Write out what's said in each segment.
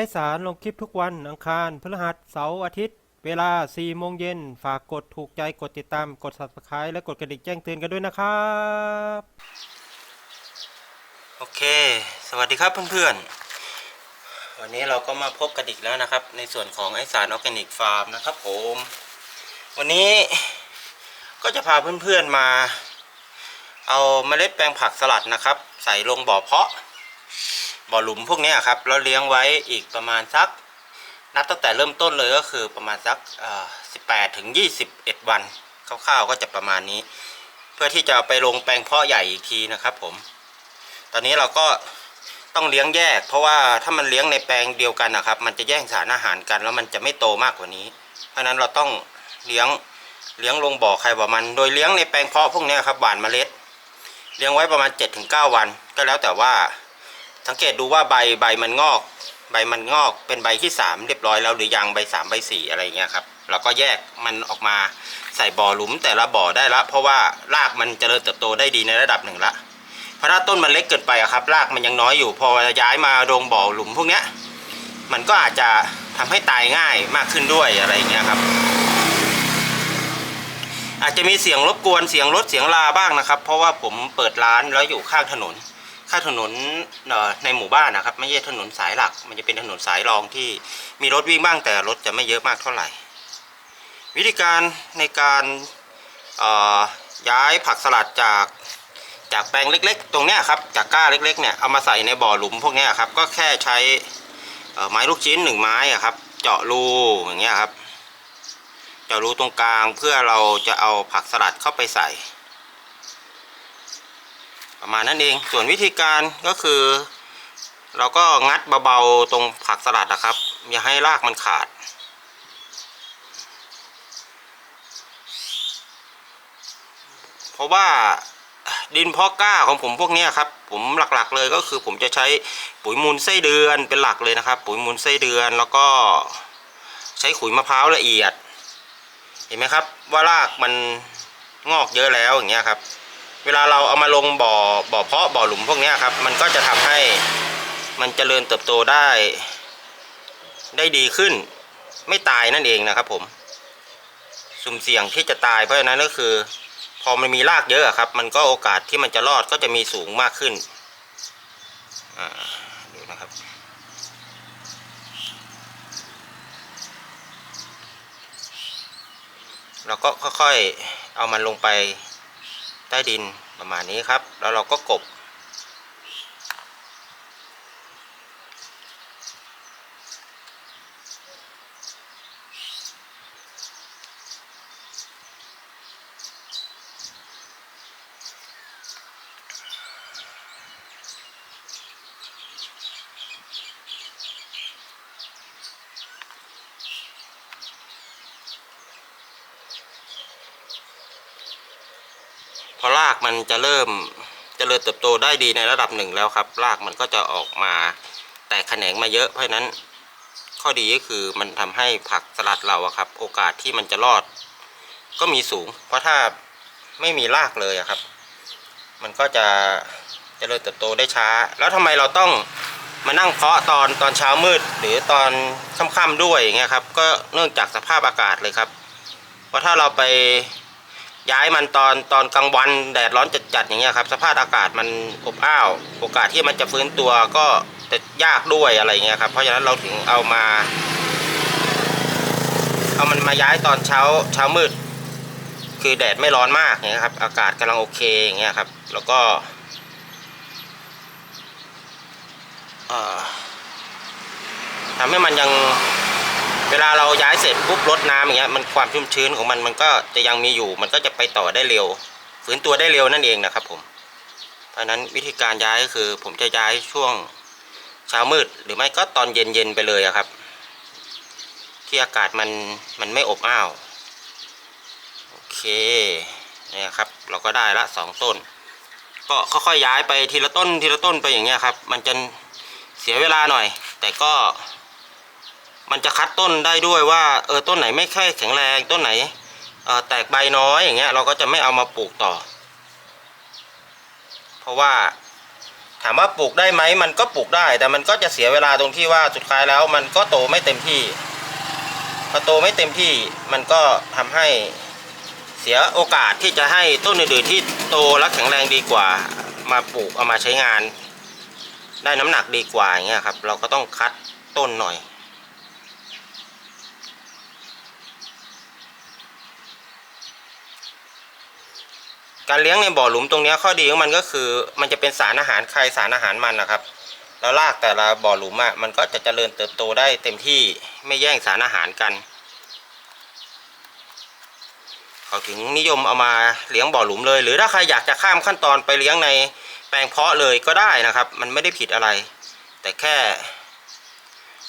ให้สารลงคลิปทุกวันอังคารพฤหัสเสาร์อาทิตย์ เวลา 4 โมงเย็น ฝากกดถูกใจกดติดตามกด subscribe และกดกระดิ่งแจ้งเตือนกันด้วยนะครับ โอเค สวัสดีครับเพื่อนๆ วันนี้เราก็มาพบกันอีกแล้วนะครับ ในส่วนของไอสารออร์แกนิกฟาร์มนะครับผม วันนี้ก็จะพาเพื่อนๆมา เอาเมล็ดแปลงผักสลัดนะครับ ใส่ลงบ่อเพาะ บ่อหลุมพวกนี้ครับแล้วเลี้ยงไว้อีกประมาณสัก นับตั้งแต่เริ่มต้นเลยก็คือประมาณสักสิบแปดถึงยี่สิบเอ็ดวันคร่าวๆก็จะประมาณนี้ เพื่อที่จะไปลงแปลงเพาะใหญ่อีกทีนะครับ ผม ตอนนี้เราก็ต้องเลี้ยงแยก เพราะว่าถ้ามันเลี้ยงในแปลงเดียวกันนะครับ มันจะแย่งสารอาหารกัน แล้วมันจะไม่โตมากกว่านี้ เพราะฉะนั้นเราต้องเลี้ยงเลี้ยงลงบ่อใครบ่มัน โดยเลี้ยงในแปลงเพาะพวกนี้ครับหว่านเมล็ด เลี้ยงไว้ประมาณ 7-9 วัน ก็แล้วแต่ว่า สังเกตดูว่าใบใบมันงอก ใบมันงอกเป็นใบที่ 3 เรียบร้อยแล้วหรือยังใบ 3 ใบ 4 อะไรเงี้ยครับเราก็แยกมันออกมาใส่บ่อหลุมแต่ละบ่อได้ละ เพราะว่ารากมันเจริญเติบโตได้ดีในระดับหนึ่งละเพราะถ้าต้นมันเล็กเกินไปอะครับ รากมันยังน้อยอยู่ พอย้ายมาลงบ่อหลุมพวกเนี้ยมันก็อาจจะทำให้ตายง่ายมากขึ้นด้วยอะไรเงี้ยครับอาจจะมีเสียงรบกวนเสียงรถเสียงลาบ้างนะครับ เพราะว่าผมเปิดร้านแล้วอยู่ข้างถนน ข้าถนนในหมู่บ้านนะครับ ไม่ใช่ถนนสายหลัก มันจะเป็นถนนสายรองที่มีรถวิ่งบ้างแต่รถจะไม่เยอะมากเท่าไหร่ วิธีการในการย้ายผักสลัดจากจากแปลงเล็ก ๆ ตรงเนี้ยครับจากก้าเล็กๆเนี่ยเอามาใส่ในบ่อหลุมพวกนี้ครับก็แค่ใช้ไม้ลูกชิ้นหนึ่งไม้อะครับ เจาะรูอย่างเงี้ยครับ เจาะรูตรงกลางเพื่อเราจะเอาผักสลัดเข้าไปใส่ ประมาณนั้นเอง ส่วนวิธีการก็คือ เราก็งัดเบาๆตรงผักสลัดนะครับ อย่าให้รากมันขาด เพราะว่าดินพาะกล้าของผมพวกนี้ครับ ผมหลักๆเลยก็คือผมจะใช้ปุ๋ยมูลไส้เดือนเป็นหลักเลยนะครับ ปุ๋ยมูลไส้เดือนแล้วก็ใช้ขุยมะพร้าวละเอียด เห็นไหมครับว่ารากมันงอกเยอะแล้วอย่างเงี้ยครับ เวลาเราเอามาลงบ่อบ่อเพาะบ่อหลุมพวกนี้ครับ มันก็จะทำให้มันเจริญเติบโตได้ ได้ดีขึ้น ไม่ตายนั่นเองนะครับ ผม สุ่มเสี่ยงที่จะตายเพราะฉะนั้นก็คือ พอมันมีรากเยอะอะครับ มันก็โอกาสที่มันจะรอดก็จะมีสูงมากขึ้นดูนะครับเราก็ค่อยๆ เอามันลงไป ใต้ดินประมาณนี้ครับ แล้วเราก็กบากมันจะเริ่มเจริญเติบโตได้ดีในระดับหนึ่งแล้วครับ รากมันก็จะออกมาแตกแขนงมาเยอะเพราะนั้น ข้อดีก็คือมันทำให้ผักสลัดเราอะครับ โอกาสที่มันจะรอด ก็มีสูง เพราะถ้าไม่มีรากเลยอะครับ มันก็จะเจริญเติบโตได้ช้า แล้วทำไมเราต้องมานั่งเพาะตอนตอนเช้ามืด หรือตอนค่ำๆด้วยอย่างเงี้ยครับ ก็เนื่องจากสภาพอากาศเลยครับ เพราะถ้าเราไป ย้ายมันตอนตอนกลางวันแดดร้อนจัดๆอย่างเงี้ยครับสภาพอากาศมันอบอ้าว โอกาสที่มันจะฟื้นตัวก็จะยากด้วยอะไรเงี้ยครับเพราะฉะนั้นเราถึงเอามา เอามันมาย้ายตอนเช้าเช้ามืด คือแดดไม่ร้อนมากอย่างเงี้ยครับอากาศกำลังโอเคอย่างเงี้ยครับ แล้วก็ทำให้มันยัง เวลาเราย้ายเสร็จปุ๊บรดน้ำอย่างเงี้ยมันความชุ่มชื้นของมันมันก็จะยังมีอยู่ มันก็จะไปต่อได้เร็วฝืนตัวได้เร็วนั่นเองนะครับผม เพราะนั้นวิธีการย้ายก็คือ ผมจะย้ายช่วงเช้ามืด หรือไม่ก็ตอนเย็นเย็นๆไปเลยอะครับ ที่อากาศมันมันไม่อบอ้าวโอเคเนี่ยครับ เราก็ได้ละสองต้น ก็ค่อยๆย้ายไปทีละต้นทีละต้นไปอย่างเงี้ยครับ มันจะเสียเวลาหน่อย แต่ก็ มันจะคัดต้นได้ด้วยว่าเออต้นไหนไม่ค่อยแข็งแรงต้นไหนแตกใบน้อยอย่างเงี้ยเราก็จะไม่เอามาปลูกต่อ เพราะว่าถามว่าปลูกได้ไหมมันก็ปลูกได้ แต่มันก็จะเสียเวลาตรงที่ว่าสุดท้ายแล้วมันก็โตไม่เต็มที่พอโตไม่เต็มที่มันก็ทำให้เสียโอกาสที่จะให้ต้นอื่นๆที่โตและแข็งแรงดีกว่า มาปลูกเอามาใช้งาน ได้น้ำหนักดีกว่าอย่างเงี้ยครับ เราก็ต้องคัดต้นหน่อย การเลี้ยงในบ่อหลุมตรงนี้ข้อดีของมันก็คือ มันจะเป็นสารอาหารใครสารอาหารมันนะครับ แล้วรากแต่ละบ่อหลุมอะมันก็จะเจริญเติบโตได้เต็มที่ไม่แย่งสารอาหารกัน เขาถึงนิยมเอามาเลี้ยงบ่อหลุมเลย หรือถ้าใครอยากจะข้ามขั้นตอนไปเลี้ยงในแปลงเพาะเลยก็ได้นะครับ มันไม่ได้ผิดอะไร แต่แค่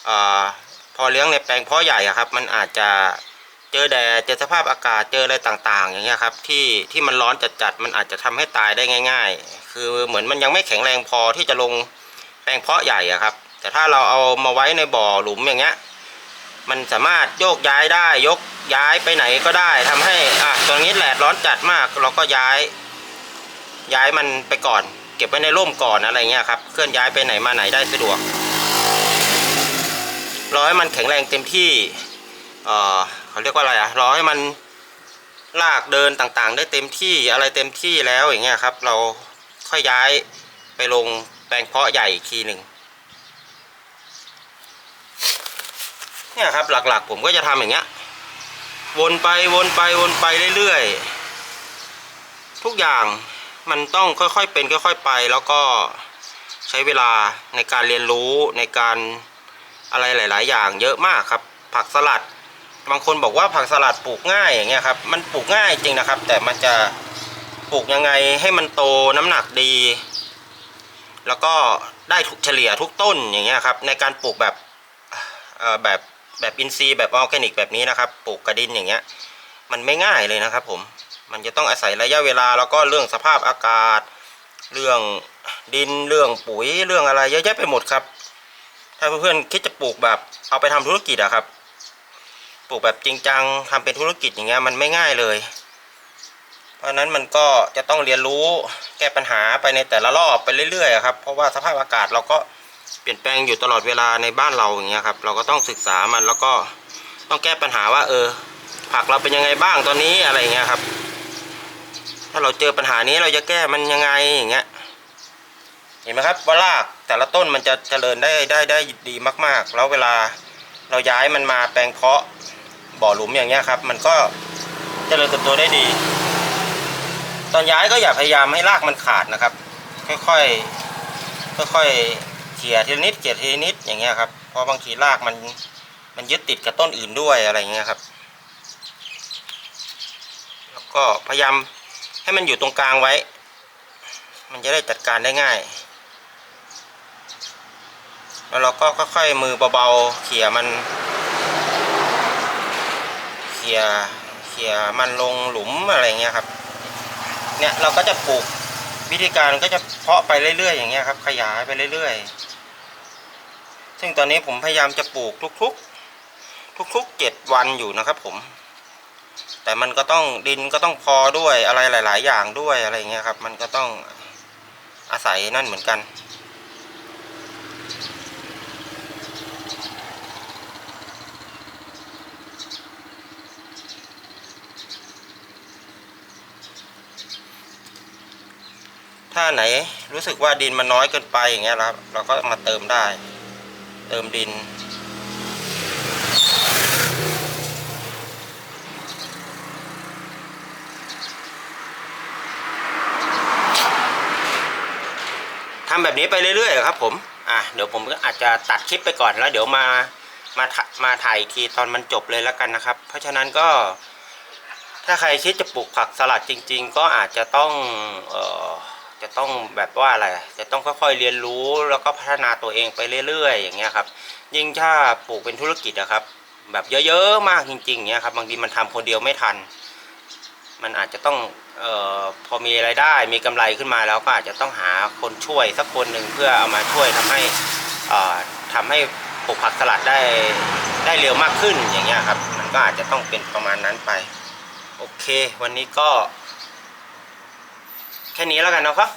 อาพอเลี้ยงในแปลงเพาะใหญ่อะครับ มันอาจจะ เจอแดดเจอสภาพอากาศเจออะไรต่าง ๆ อย่างเงี้ยครับที่ที่มันร้อนจัดๆมันอาจจะทำให้ตายได้ง่าย ๆ คือเหมือนมันยังไม่แข็งแรงพอที่จะลงแปลงเพาะใหญ่อะครับ แต่ถ้าเราเอามาไว้ในบ่อหลุมอย่างเงี้ย มันสามารถโยกย้ายได้ยกย้ายไปไหนก็ได้ทำให้อะตรงนี้แดดร้อนจัดมาก เราก็ย้าย ย้ายมันไปก่อน เก็บไว้ในร่มก่อนอะไรเงี้ยครับเคลื่อนย้ายไปไหนมาไหนได้สะดวกรอให้มันแข็งแรงเต็มที่เออ เขาเรียกว่าอะไรอะรอให้มันลากเดินต่างๆ ได้เต็มที่อะไรเต็มที่แล้วอย่างเงี้ยครับ เราค่อยย้ายไปลงแปลงเพาะใหญ่อีกทีหนึ่งเนี่ยครับหลักๆ ผมก็จะทำอย่างเงี้ย วนไปวนไปวนไปเรื่อยๆ ทุกอย่างมันต้องค่อยๆเป็นค่อย ๆไป แล้วก็ใช้เวลาในการเรียนรู้ในการอะไรหลาย ๆ อย่างเยอะมากครับ ผักสลัด บางคนบอกว่าผักสลัดปลูกง่ายอย่างเงี้ยครับ มันปลูกง่ายจริงนะครับ แต่มันจะปลูกยังไงให้มันโตน้ำหนักดี แล้วก็ได้ถูกเฉลี่ยทุกต้นอย่างเงี้ยครับ ในการปลูกแบบแบบแบบอินทรีย์แบบออร์แกนิกแบบนี้นะครับ ปลูกกระดินอย่างเงี้ย มันไม่ง่ายเลยนะครับ ผม มันจะต้องอาศัยระยะเวลาแล้วก็เรื่องสภาพอากาศ เรื่องดินเรื่องปุ๋ยเรื่องอะไรเยอะแยะไปหมดครับ ถ้าเพื่อนๆคิดจะปลูกแบบเอาไปทำธุรกิจอะครับ ปลูกแบบจริงจังทำเป็นธุรกิจอย่างเงี้ยมันไม่ง่ายเลย เพราะฉะนั้นมันก็จะต้องเรียนรู้แก้ปัญหาไปในแต่ละรอบไปเรื่อยๆครับเพราะว่าสภาพอากาศเราก็เปลี่ยนแปลงอยู่ตลอดเวลาในบ้านเราอย่างเงี้ยครับเราก็ต้องศึกษามันแล้วก็ต้องแก้ปัญหาว่า เออ ผักเราเป็นยังไงบ้างตอนนี้อะไรเงี้ยครับ ถ้าเราเจอปัญหานี้เราจะแก้มันยังไงอย่างเงี้ยเห็นไหมครับว่ารากแต่ละต้นมันจะเจริญได้ได้ได้ดีมาก ๆ แล้วเวลาเราย้ายมันมาแปลงเพาะ บ่อหลุมอย่างเงี้ยครับ มันก็เจริญเติบโตได้ดี ตอนย้ายก็อย่าพยายามให้รากมันขาดนะครับ ค่อยๆค่อยๆเขี่ยทีนิดเขี่ยทีนิดอย่างเงี้ยครับเพราะบางทีรากมันมันยึดติดกับต้นอื่นด้วยอะไรเงี้ยครับ แล้วก็พยายามให้มันอยู่ตรงกลางไว้ มันจะได้จัดการได้ง่าย แล้วเราก็ค่อยๆมือเบาๆเขี่ยมัน เขี่ยเขี่ยมันลงหลุมอะไรเงี้ยครับ เนี่ยเราก็จะปลูกวิธีการก็จะเพาะไปเรื่อยๆอย่างเงี้ยครับ ขยายไปเรื่อยๆ ซึ่งตอนนี้ผมพยายามจะปลูกทุกๆ ทุกๆเจ็ดวันอยู่นะครับ ผม แต่มันก็ต้องดินก็ต้องพอด้วยอะไรหลาย ๆ อย่างด้วยอะไรเงี้ยครับ มันก็ต้องอาศัยนั่นเหมือนกัน ถ้าไหนรู้สึกว่าดินมันน้อยเกินไปอย่างเงี้ยครับ เราก็มาเติมได้ เติมดิน ทำแบบนี้ไปเรื่อยๆครับ ผม อะเดี๋ยวผมก็อาจจะตัดคลิปไปก่อนแล้ว เดี๋ยวมามามาถ่ายอีกทีตอนมันจบเลยแล้วกันนะครับ เพราะฉะนั้นก็ถ้าใครคิดจะปลูกผักสลัดจริง ๆ ก็อาจจะต้อง เอ่อ จะต้องแบบว่าอะไร จะต้องค่อยๆเรียนรู้แล้วก็พัฒนาตัวเองไปเรื่อยๆ อย่างเงี้ยครับ ยิ่งถ้าปลูกเป็นธุรกิจนะครับ แบบเยอะๆมากจริงๆเงี้ยครับบางทีมันทำคนเดียวไม่ทัน มันอาจจะต้องออพอมีรายได้มีกำไรขึ้นมาแล้วก็อาจจะต้องหาคนช่วยสักคนหนึ่งเพื่อเอามาช่วยทำให้เอ่อทำให้ปลูกผักสลัดได้ได้เร็วมากขึ้นอย่างเงี้ยครับ มันก็อาจจะต้องเป็นประมาณนั้นไป โอเค วันนี้ก็ แค่นี้แล้วกันนะครับ